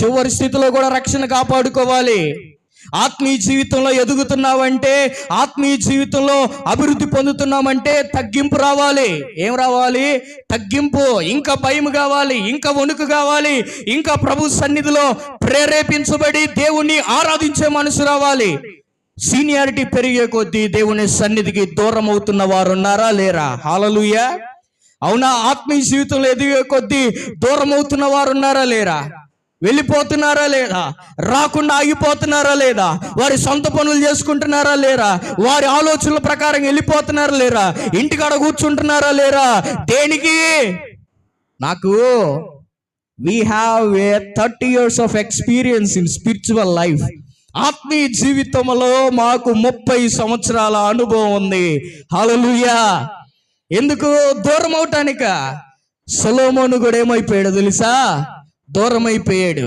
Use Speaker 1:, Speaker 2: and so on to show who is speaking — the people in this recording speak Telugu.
Speaker 1: చివరి స్థితిలో కూడా రక్షణ కాపాడుకోవాలి. ఆత్మీయ జీవితంలో ఎదుగుతున్నావంటే ఆత్మీయ జీవితంలో అభివృద్ధి పొందుతున్నామంటే తగ్గింపు రావాలి. ఏం రావాలి? తగ్గింపు. ఇంకా భయం కావాలి ఇంకా వణుకు కావాలి ఇంకా ప్రభు సన్నిధిలో ప్రేరేపించబడి దేవుణ్ణి ఆరాధించే మనసు రావాలి. సీనియారిటీ పెరిగే కొద్దీ దేవుని సన్నిధికి దూరం అవుతున్న వారు ఉన్నారా లేరా? హాలలుయా. అవునా? ఆత్మీయ జీవితంలో ఎదిగే కొద్దీ దూరం అవుతున్న వారు ఉన్నారా లేరా? వెళ్ళిపోతున్నారా లేదా? రాకుండా ఆగిపోతున్నారా లేదా? వారి సొంత పనులు చేసుకుంటున్నారా లేరా వారి ఆలోచనల ప్రకారం వెళ్ళిపోతున్నారా లేరా ఇంటికాడ కూర్చుంటున్నారా లేరా దేనికి? నాకు we have a thirty years of experience in spiritual life ఆత్మీయ జీవితంలో మాకు ముప్పై సంవత్సరాల అనుభవం ఉంది. హలలుయా ఎందుకు? దూరం అవటానిక? సొలోమోను కూడా ఏమైపోయాడు తెలుసా? దూరమైపోయాడు.